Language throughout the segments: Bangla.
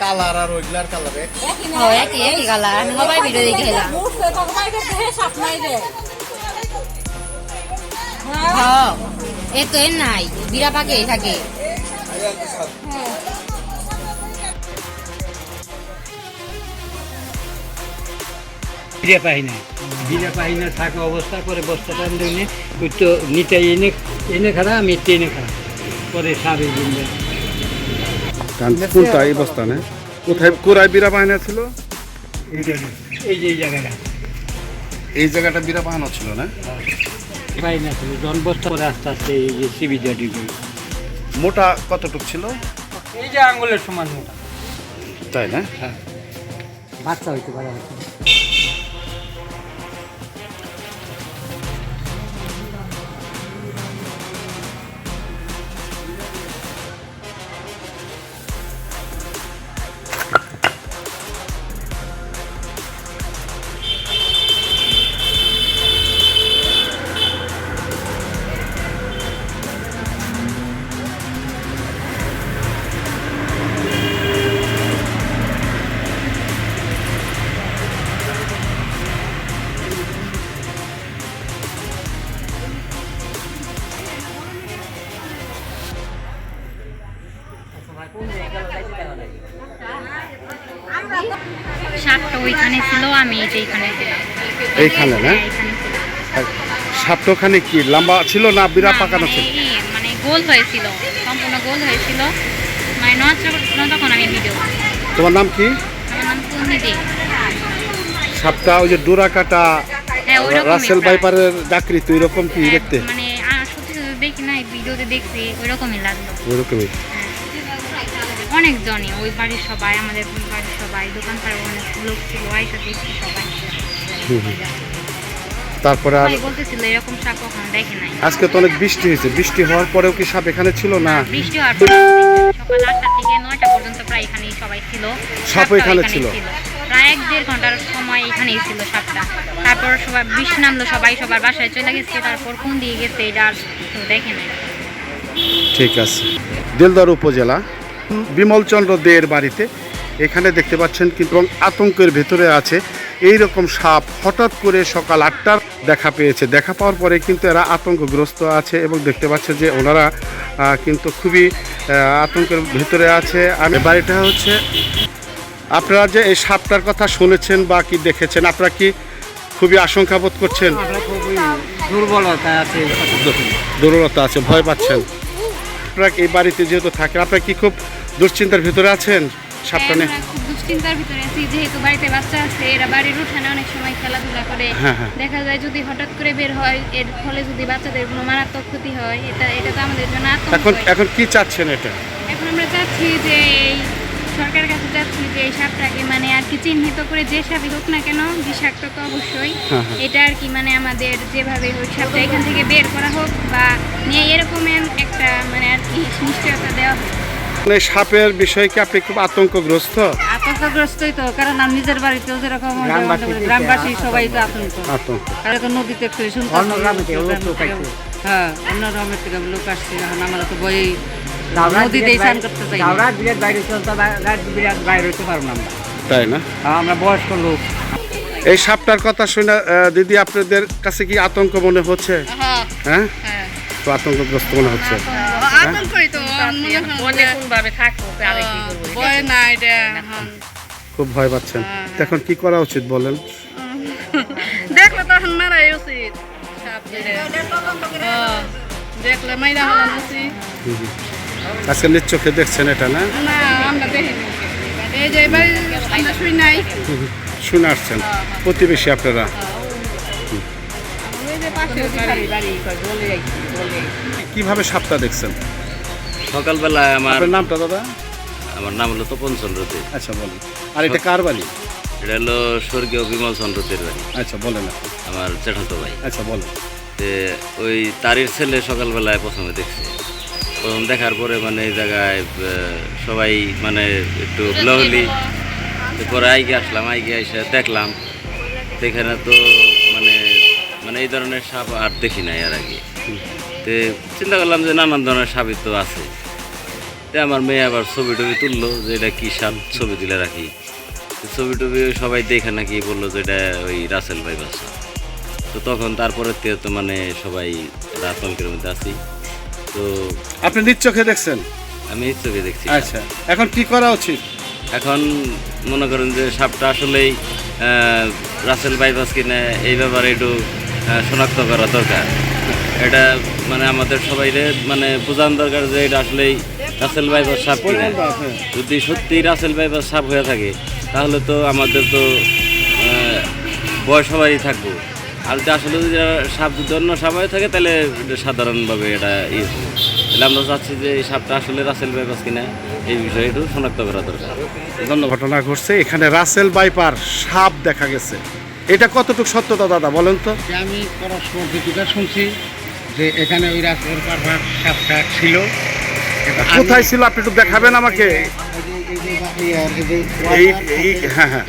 কালার আর ওইগুলার কালারে একই একই কালার। আমি সবাই ভিডিও দেখে এলাম হ্যাঁ। এ তো এর নাই বিরা পাকে থাকে। বিড়ে পাই না বিড়ে পাই না থাকা অবস্থা করে বস্তাটা এনে এনে ওই তো নিতে এনে এনে খারা আমি টেনে খারা পরে সাবে দিন কোনটা এই বস্তা না? কোথায় কোরাই বিরা বাহিনা ছিল? এই যে এই জায়গাটা। এই জায়গাটা বিরা বাহানো ছিল না? পাই না ছিল। জন বস্তা করে আস্তে আস্তে এই যে সিবিটা ঢুকে। মোটা কতটুক ছিল? এই যে আঙ্গুলের সমান মোটা। তাই না? হ্যাঁ। বাচ্চা হইতে পারে ওইখানে ছিল আমি এই যে এইখানে না? হ্যাঁ, কি লম্বা ছিল না বিরা না, পাকানো মানে ছিল মানে গোল হয়েছিল সম্পূর্ণ গোল হয়েছিল। মানে করছিল তখন আমি ভিডিও তোমার নাম কি? আমার নাম কুন্দি দে সাপটা ওই যে ডোরা কাটা হ্যাঁ ওইরকমই রাসেল। বাইপারের ডাকরিত ওই রকম কি হ্যাঁ, দেখতে? মানে সত্যি দেখি না ভিডিওতে দেখছি ওইরকমই লাগল। ওই রকমই অনেক জনই ওই বাড়ির সবাই আমাদের সবাই দোকান পাড়ে অনেক লোক ছিল আইসা দেখছি সবাই। হুম, হুম। তারপরে আর বলতেছিল এরকম সাপ কখনো দেখে নাই। আজকে তো অনেক বৃষ্টি হয়েছে। বৃষ্টি হওয়ার পরেও কি সাপ এখানে ছিল না? বৃষ্টি হওয়ার পর সকাল আটটা থেকে নয়টা পর্যন্ত প্রায় এখানেই সবাই ছিল। সাপও এখানে ছিল? প্রায় এক দেড় ঘণ্টার সময় এখানেই ছিল সাপটা। তারপর সবাই বৃষ্টি নামলো সবাই সবার বাসায় চলে গেছে। তারপর কোন দিয়ে গেছে এটা আর দেখে নাই। ঠিক আছে। দিলদার উপজেলা বিমলচন্দ্র দেয়ের বাড়িতে এখানে দেখতে পাচ্ছেন কিন্তু এবং আতঙ্কের ভেতরে আছে। এই রকম সাপ হঠাৎ করে সকাল আটটার দেখা পেয়েছে। দেখা পাওয়ার পরে কিন্তু এরা আতঙ্কগ্রস্ত আছে এবং দেখতে পাচ্ছে যে ওনারা কিন্তু খুবই আতঙ্কের ভেতরে আছে। আমি বাড়িটা হচ্ছে আপনারা যে এই সাপটার কথা শুনেছেন বা কি দেখেছেন আপনারা কি খুবই আশঙ্কা বোধ করছেন? খুবই দুর্বলতা আছে দুর্বলতা আছে ভয় পাচ্ছেন। আপনারা এই বাড়িতে যেহেতু থাকেন আপনারা কি খুব দুশ্চিন্তার ভিতরে আছেন? সাপটা খুব দুশ্চিন্তার ভিতরে আছি যেহেতু বাড়িতে বাচ্চা আছে এরা বাড়ির উঠানে অনেক সময় খেলাধুলা করে। হ্যাঁ, হ্যাঁ। দেখা যায় যদি হঠাৎ করে বের হয় এর ফলে যদি বাচ্চাদের কোনো মারাত্মক ক্ষতি হয় এটা এটা তো আমাদের জন্য এখন এখন কি চাচ্ছেন এটা? এখন আমরা চাচ্ছি যে এই সরকারের কাছে চাচ্ছি যে এই সাপটাকে মানে আর কি চিহ্নিত করে যে সাপই হোক না কেন বিষাক্ত তো অবশ্যই। হ্যাঁ, হ্যাঁ। এটা আর কি মানে আমাদের যেভাবে হোক সাপটা এখান থেকে বের করা হোক বা নিয়ে এরকম একটা মানে আর কি নিশ্চয়তা দেওয়া হোক। মানে সাপের বিষয়ে কি আপনি খুব আতঙ্কগ্রস্ত? আতঙ্কগ্রস্তই তো কারণ আমি নিজের বাড়িতেও যেরকম গ্রামবাসী গ্রামবাসী সবাই তো আতঙ্ক। আতঙ্ক। কারণ তো নদীতে একটু শুনতে। হ্যাঁ অন্য গ্রামের থেকে লোক আসছে এখন আমরা তো বই নদীতেই স্নান করতে চাই। রাত বিরাট বাইরে চলতে রাত বিরাট বাইরে হইতে পারব না তাই না? আর আমরা বয়স্ক লোক। এই সাপটার কথা শুনে দিদি আপনাদের কাছে কি আতঙ্ক মনে হচ্ছে? হ্যাঁ। তো আতঙ্কগ্রস্ত মনে হচ্ছে। আতঙ্কই তো? ভয় না এটা খুব ভয় পাচ্ছেন। তো এখন কি করা উচিত বলেন? দেখলে তখন মারাই উচিত। হ্যাঁ, দেখলে মাইরা হলাম উচিত। আজকে নিজ চোখে দেখছেন এটা না? না আমরা দেখিনি। এই যে এবার আমরা শুই নাই। শুনে আসছেন। প্রতিবেশী আপনারা। পাশের বাড়ি। কীভাবে সাপটা দেখছেন? সকালবেলায় আমার আপনার নামটা দাদা? আমার নাম হলো তপন চন্দ্রতে আচ্ছা বলেন। আর এটা কার বাড়ি? এটা হলো স্বর্গীয় বিমল চন্দ্রতের বাড়ি। আচ্ছা বলেন আপনি। আমার চেঠাতো ভাই। আচ্ছা বলেন। তে ওই তারির ছেলে সকালবেলায় প্রথমে দেখছে। প্রথম দেখার পরে মানে এই জায়গায় আহ, সবাই মানে একটু ব্লহলি পরে আইগে আসলাম আইগে এসে দেখলাম। সেখানে তো মানে মানে মানে এই ধরনের সাপ আর দেখি নাই আর আগে। তে চিন্তা করলাম যে নানান ধরনের সাপই তো আছে। তে আমার মেয়ে আবার ছবি টবি তুললো যে এটা কী সাপ? ছবি তুলে রাখি। ছবি টবি সবাই দেখে নাকি বলল যে এটা ওই রাসেল ভাই বাসা তো তখন তারপরে তো মানে সবাই আতঙ্কের মধ্যে আছি। তো আপনি নিজ চোখে দেখছেন? আমি এই চোখে দেখছি আচ্ছা এখন কি করা উচিত? এখন মনে করেন যে সাপটা আসলেই রাসেল বাইপাস কিনে এই ব্যাপারে একটু শনাক্ত করা দরকার। এটা মানে আমাদের সবাই মানে বোঝান দরকার যে এটা আসলেই রাসেল বাইপাস সাপ কিনা। যদি সত্যি রাসেল বাইপাস সাপ হয়ে থাকে তাহলে তো আমাদের তো বয়স সবাই থাকব। আর যদি আসলে যদি সাপ যদি অন্য সাপ হয়ে থাকে তাহলে সাধারণভাবে এটা ইয়ে। তাহলে আমরা চাচ্ছি যে এই সাপটা আসলে রাসেল বাইপাস কিনা এই বিষয়ে একটু শনাক্ত করা দরকার। ঘটনা ঘটছে এখানে রাসেল বাইপার সাপ দেখা গেছে। এটা কতটুকু সত্যতা দাদা বলেন তো? যে আমি পড়ার যেটুকু শুনছি যে এখানে ওই রাস্তার পারবার সাপটা ছিল। কোথায় ছিল আপনি একটু দেখাবেন আমাকে? হ্যাঁ হ্যাঁ।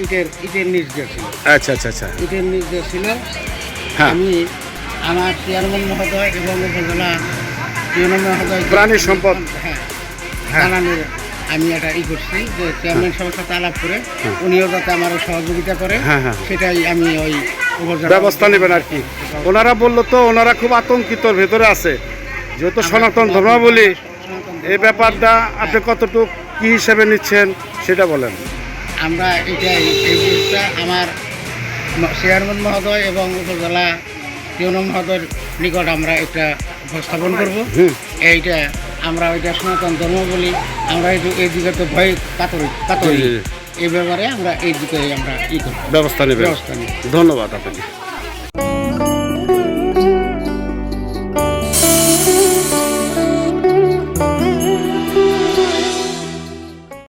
আচ্ছা আচ্ছা আচ্ছা। ইটের নিচ দিয়ে ছিল। হ্যাঁ। আমি আমার চেয়ারম্যান মহোদয় এবং উপজেলা প্রাণী সম্পদ। হ্যাঁ আমি এটা ই করছি যে চেয়ারম্যান সাহেবের সাথে আলাপ করে উনিও যাতে আমার সহযোগিতা করে হ্যাঁ, হ্যাঁ। সেটাই আমি ওই ব্যবস্থা নেবেন আর কি। ওনারা বলল তো ওনারা খুব আতঙ্কিতর ভেতরে আছে। যেহেতু সনাতন ধর্মাবলী এই ব্যাপারটা আপনি কতটুকু কি হিসেবে নিচ্ছেন সেটা বলেন। আমরা এটাই এই আমার চেয়ারম্যান মহোদয় এবং উপজেলা ইউনিয়ন মহাদের নিকট আমরা এটা উপস্থাপন করব। এইটা আমরা ওইটা সনাতন ধর্ম বলি আমরা এই এই দিকে তো ভয় কাতরি কাতরি। এই ব্যাপারে আমরা এই দিকে আমরা ই করব। ব্যবস্থা নেব ব্যবস্থা নেব। ধন্যবাদ আপনাকে।